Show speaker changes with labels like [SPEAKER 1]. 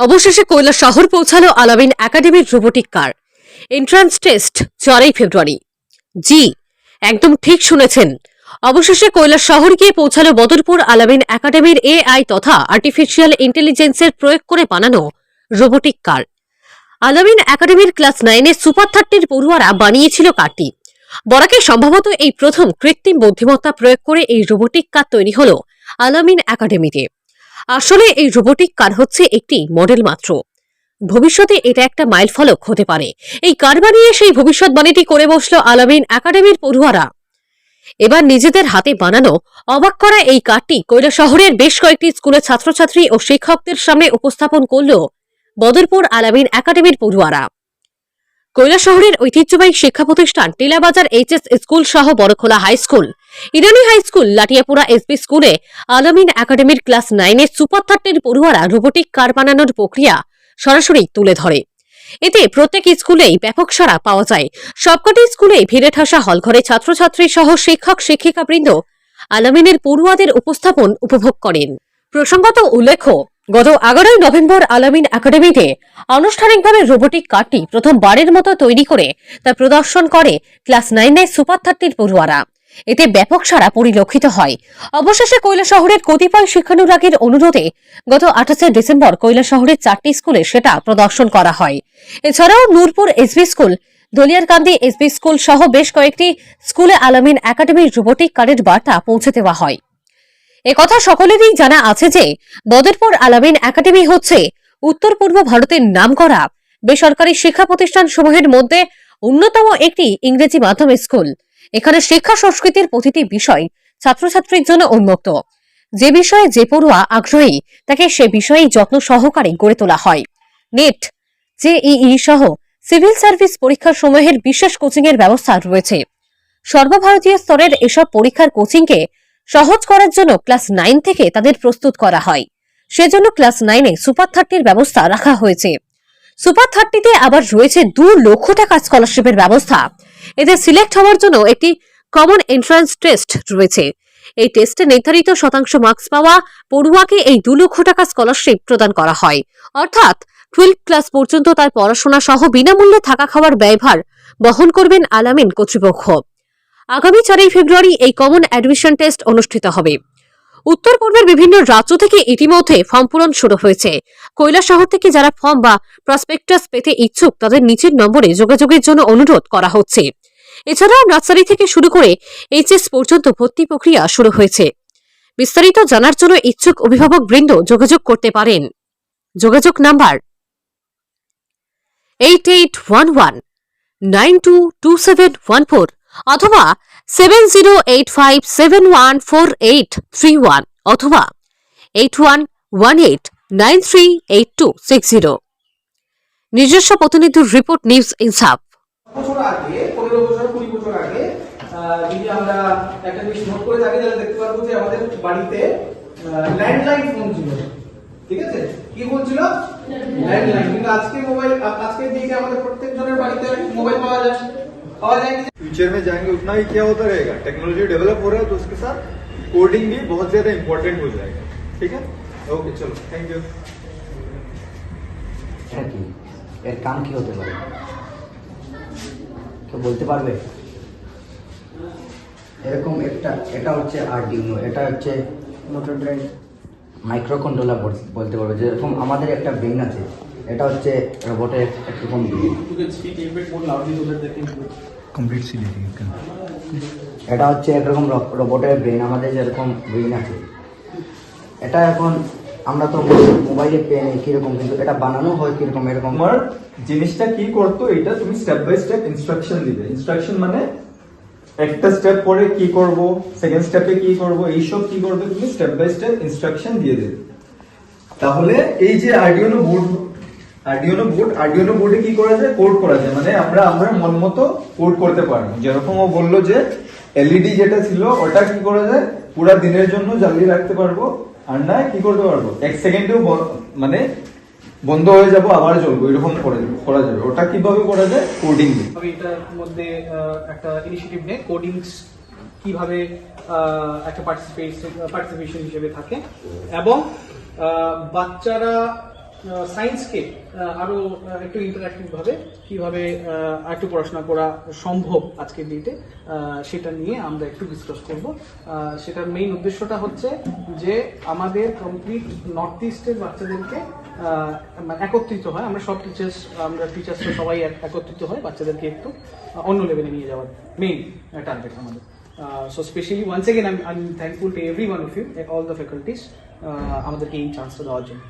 [SPEAKER 1] অবশেষে কৈলা শহর পৌঁছালো আলামিন একাডেমির রোবোটিক কার এন্ট্রান্স টেস্ট চারই ফেব্রুয়ারি। জি, একদম ঠিক শুনেছেন। অবশেষে কৈলাস শহর গিয়ে পৌঁছালো বদরপুর আলামিন একাডেমির এআই তথা আর্টিফিশিয়াল ইন্টেলিজেন্সের প্রয়োগ করে বানানো রোবোটিক কার আলামিন একাডেমির ক্লাস নাইনে সুপার থার্টির পড়ুয়ারা বানিয়েছিল কারটি। বরাকে সম্ভবত এই প্রথম কৃত্রিম বুদ্ধিমত্তা প্রয়োগ করে এই রোবোটিক কার তৈরি হল আলামিন একাডেমিতে। আসলে এই রোবোটিক কার হচ্ছে একটি মডেল মাত্র। ভবিষ্যতে এটা একটা মাইল ফলক হতে পারে। এই কার বানিয়ে সেই ভবিষ্যৎবাণীটি করে বসল আলামিন একাডেমির পড়ুয়ারা। এবার নিজেদের হাতে বানানো, অবাক করা এই কারটি কৈলা শহরের বেশ কয়েকটি স্কুলের ছাত্রছাত্রী ও শিক্ষকদের সামনে উপস্থাপন করল বদরপুর আলামিন একাডেমির পড়ুয়ারা। কৈলা শহরের ঐতিহ্যবাহী শিক্ষা প্রতিষ্ঠান টিলাবাজার এইচএস স্কুল সহ Borokhola high school Irani high school Latiapura SB স্কুলে আলামিন একাডেমির ক্লাস নাইনের সুপার থার্টির পড়ুয়ারা রোবোটিক কার বানানোর প্রক্রিয়া সরাসরি তুলে ধরে। এতে প্রত্যেক স্কুলেই ব্যাপক সাড়া পাওয়া যায়। সবকটি স্কুলে ভিড়ে ঠাসা হলঘরে ছাত্রছাত্রী সহ শিক্ষক শিক্ষিকাবৃন্দ আলামিনের পড়ুয়াদের উপস্থাপন উপভোগ করেন। প্রসঙ্গত উল্লেখ্য, গত এগারোই নভেম্বর আলামিন একাডেমিতে আনুষ্ঠানিকভাবে রোবোটিক কারটি প্রথমবারের মতো তৈরি করে তা প্রদর্শন করে ক্লাস নাইনে সুপার থার্টির পড়ুয়ারা। এতে ব্যাপক সারা পরিলক্ষিত হয়। অবশেষে শহরের কতিপয় শিক্ষানুরাগের অনুরোধে গত আঠাশে ডিসেম্বর শহরের চারটি স্কুলে সেটা প্রদর্শন করা হয়। এছাড়াও Nurpur SB school, Doliarkandi SB school সহ বেশ কয়েকটি স্কুলে আলামিন একাডেমির রোবোটিক কারের বার্তা পৌঁছে দেওয়া হয়। একথা সকলেরই জানা আছে যে, বদরপুর আলামিন একাডেমি হচ্ছে উত্তর পূর্ব ভারতের নামকরা বেসরকারি শিক্ষা প্রতিষ্ঠান সমূহের মধ্যে অন্যতম একটি ইংরেজি মাধ্যম স্কুল। এখানে শিক্ষা সংস্কৃতির প্রতিটি বিষয় ছাত্রছাত্রীর জন্য উন্মুক্ত। যে বিষয়ে যে পড়ুয়া আগ্রহী, তাকে সে বিষয়ে যত্ন সহকারে গড়ে তোলা হয়। নেট, জেইই সহ সিভিল সার্ভিস পরীক্ষা সময়ের বিশেষ কোচিং এর ব্যবস্থা রয়েছে। সর্বভারতীয় স্তরের এসব পরীক্ষার কোচিংকে সহজ করার জন্য ক্লাস নাইন থেকে তাদের প্রস্তুত করা হয়। সেজন্য ক্লাস নাইনে সুপার থার্টির ব্যবস্থা রাখা হয়েছে। সুপার থার্টিতে আবার রয়েছে দু লক্ষ টাকা স্কলারশিপের ব্যবস্থা। এতে সিলেক্ট হওয়ার জন্য একটি কমন এন্ট্রান্স টেস্ট রয়েছে। এই টেস্টে নির্ধারিত শতাংশ মার্কস পাওয়া পড়ুয়াকে এই দু লক্ষ টাকা স্কলারশিপ প্রদান করা হয়। অর্থাৎ টুয়েলভ ক্লাস পর্যন্ত তার পড়াশোনা সহ বিনামূল্যে থাকা খাওয়ার ব্যয়ভার বহন করবেন আলামিন কর্তৃপক্ষ। আগামী চারই ফেব্রুয়ারি এই কমন অ্যাডমিশন টেস্ট অনুষ্ঠিত হবে। উত্তর পূর্বের বিভিন্ন রাজ্য থেকে ইতিমধ্যে ফর্ম পূরণ শুরু হয়েছে। কৈলা শহর থেকে যারা ফর্ম বা প্রসপেক্টাস পেতে ইচ্ছুক, তাদের নিচের নম্বরে যোগাযোগের জন্য অনুরোধ করা হচ্ছে। এছাড়াও নার্সারি থেকে শুরু করে এইচএস পর্যন্ত ভর্তি প্রক্রিয়া শুরু হয়েছে। বিস্তারিত জানার জন্য ইচ্ছুক অভিভাবক বৃন্দ যোগাযোগ করতে পারেন। যোগাযোগ number eight eight one one nine two two seven one four অথবা seven zero eight five seven one four eight three one অথবা eight one one eight nine three eight two six zero নিজস্ব প্রতিনিধির report news ইনসাফ।
[SPEAKER 2] যদি আমরা একটা জিনিস note করে থাকি তাহলে দেখতে পারবো যে আমাদের বাড়িতে ল্যান্ডলাইন ফোন ছিল ঠিক আছে কি ফোন ছিল ল্যান্ডলাইন কিন্তু আজকে মোবাইল আজকে দিকে আমাদের প্রত্যেকজনের বাড়িতে মোবাইল পাওয়া যায় পাওয়া যায় কি
[SPEAKER 3] फ्यूचर में जाएंगे उतना ही क्या होता रहेगा टेक्नोलॉजी डेवलप हो रहा है तो उसके साथ कोडिंग भी बहुत ज्यादा इंपॉर्टेंट हो जाएगा ठीक है ओके चलो थैंक यू
[SPEAKER 4] এটা কি এর কাম কি হতে পারে কেউ বলতে পারবে এরকম একটা এটা হচ্ছে আরডিউনো এটা হচ্ছে মোটর ড্রাইভ মাইক্রো কন্ট্রোলার বলতে পারবে যেরকম আমাদের একটা ব্রেন আছে এটা হচ্ছে রোবটের একরকম ব্রেন এটা হচ্ছে একরকম রোবটের ব্রেন আমাদের যেরকম ব্রেন আছে। এটা এখন আমরা তো মোবাইলে পেয়ে নেই কীরকম কিন্তু এটা বানানো হয় কীরকম এরকম।
[SPEAKER 3] জিনিসটা কি করতো এটা তুমি স্টেপ বাই স্টেপ ইনস্ট্রাকশন দিবে। ইনস্ট্রাকশন মানে একটা স্টেপ পরে কি করব সেকেন্ড স্টেপে কি করব, এইসব কি করবে, তুমি স্টেপ বাই স্টেপ ইনস্ট্রাকশন দিয়ে দেবে। তাহলে এই যে Arduino board Arduino board Arduino বোর্ডে কি করা যায়? কোড করা যায়। মানে আমরা আমরা মন মতো কোড করতে পারব। যেরকম ও বলল যে এলইডি যেটা ছিল, ওটা কি করা যায়? পুরা দিনের জন্য জ্বালিয়ে রাখতে পারব। আর না, কি করতে পারব? এক সেকেন্ডেও মানে বন্ধ হয়ে যাব, আবার জ্বলবো, এরকম করে করা যাবে। ওটা কীভাবে করা যায়? কোডিং দিয়ে।
[SPEAKER 2] আমি এটার মধ্যে একটা ইনিশিয়েটিভ নেই। কোডিংস কীভাবে একটা পার্টিসিপেশন পার্টিসিপেশন হিসেবে থাকে। এবং বাচ্চারা সায়েন্সকে আরও একটু ইন্টারাক্টিভ ভাবে কীভাবে একটু পড়াশোনা করা সম্ভব আজকের ডেটে সেটা নিয়ে আমরা একটু ডিসকাস করব। সেটার মেইন উদ্দেশ্যটা হচ্ছে যে আমাদের কমপ্লিট নর্থ ইস্টের বাচ্চাদেরকে একত্রিত হয়। আমরা সব টিচার্স আমরা টিচার্স সবাই একত্রিত হয়, বাচ্চাদেরকে একটু অন্য লেভেলে নিয়ে যাওয়ার মেইন টার্গেট আমাদের। So specially once again I am thankful to every one of you all the faculties আমাদেরকে এই চান্সটা দেওয়ার জন্য।